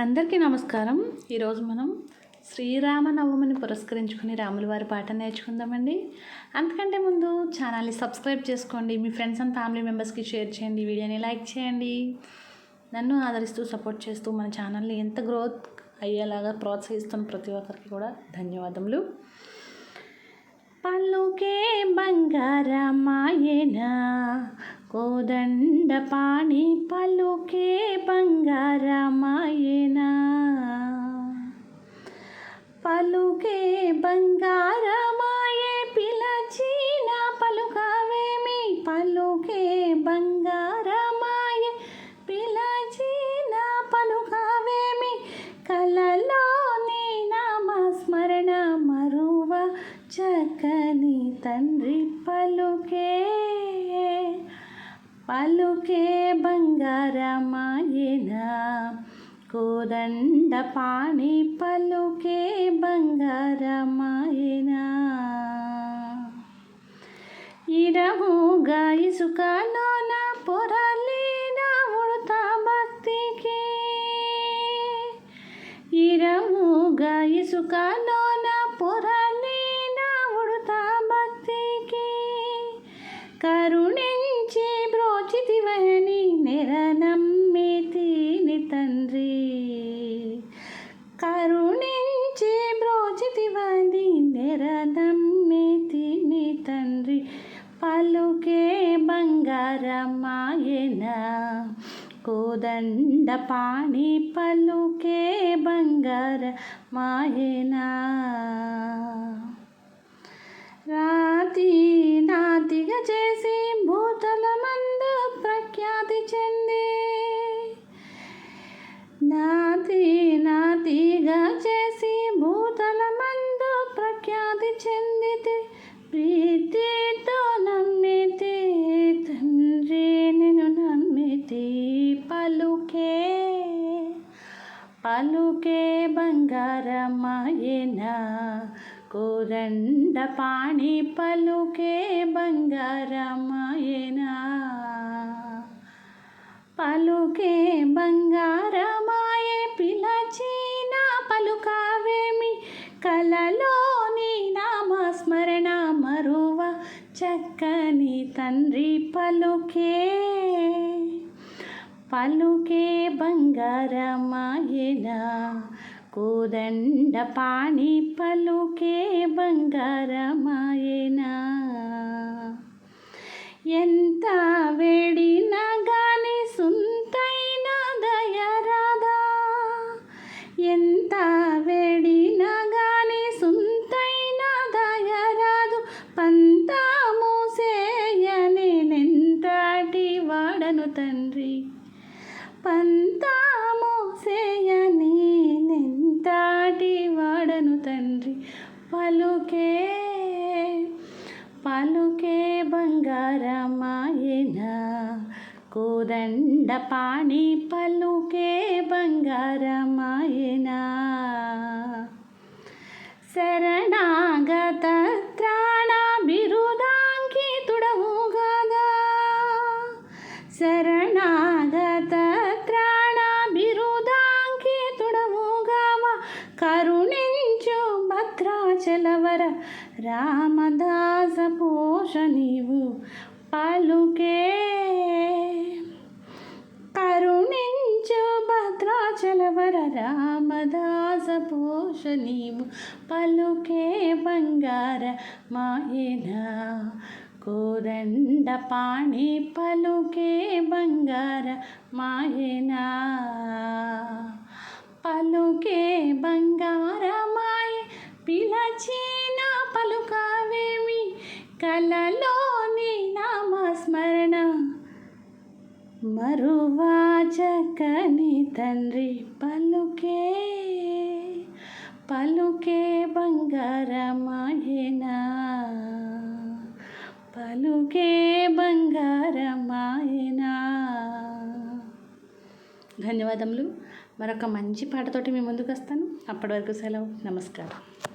అందరికీ నమస్కారం. ఈరోజు మనం శ్రీరామనవమిని పురస్కరించుకుని రాముల వారి పాట నేర్చుకుందామండి. అంతకంటే ముందు ఛానల్ని సబ్స్క్రైబ్ చేసుకోండి. మీ ఫ్రెండ్స్ అండ్ ఫ్యామిలీ మెంబర్స్కి షేర్ చేయండి. వీడియోని లైక్ చేయండి. నన్ను ఆదరిస్తూ సపోర్ట్ చేస్తూ మన ఛానల్ని ఎంత గ్రోత్ అయ్యేలాగా ప్రోత్సహిస్తున్న ప్రతి ఒక్కరికి కూడా ధన్యవాదములు. పలుకే బంగారమాయనా కోదండ పాణి పలుకే బంగారమాయనా. పలుకే బంగారమాయే పిలచిన పలుకవేమి? పలుకే బంగారమాయే పిలచిన పలుకవేమి? కలలో నీ నామస్మరణ మరువ చక్కని తండ్రి పలుకే పలుకే బంగారమాయనా కోదండ పాణి పలుకే బంగారమాయనా. ఇరముగా ఇసుకలోన పొరలిన ఉడతా భక్తికి. ఇరముగా ఇసుకలోన నెరనమ్మితిని తండ్రి. కరుణించి బ్రోచితివని నెరనమ్మితిని తండ్రి. పలుకే బంగారమాయన కోదండ పాణి పలుకే బంగార మాయనా రాతి చేసి భూతల మందు ప్రఖ్యాతి చెందితే ప్రీతితో నమ్మితే తండ్రి నేను నమ్మితే పలుకే. పలుకే బంగారమాయనా కోరండ పాణి పలుకే బంగారమాయనా. పలుకే బంగారమా తండ్రి పలుకే పలుకే బంగారమాయనా కోదండ పాణి పలుకే బంగారమాయనా. ఎంత తండ్రి. పంతా మోసేయ నెంతాటి వాడను తండ్రి? పలుకే పలుకే బంగారమాయనా కోదండ పాణి పలుకే బంగారమాయనా శరణాగత కరుణించు భద్రాచలవర రామదాస పోష నీవు పలుకే. కరుణించు భద్రాచలవర రామదాస పోష నీవు పలుకే బంగార మాయనా. కోరండ పాణి పలుకే బంగార మాయనా. కలలోని నామస్మరణ. మరువాచకని తండ్రి పలుకే పలుకే బంగారమాయనా. పలుకే బంగారమాయనా. ధన్యవాదములు. మరొక మంచి పాటతోటి మీ ముందుకు వస్తాను అప్పటి వరకు సెలవు. నమస్కారం.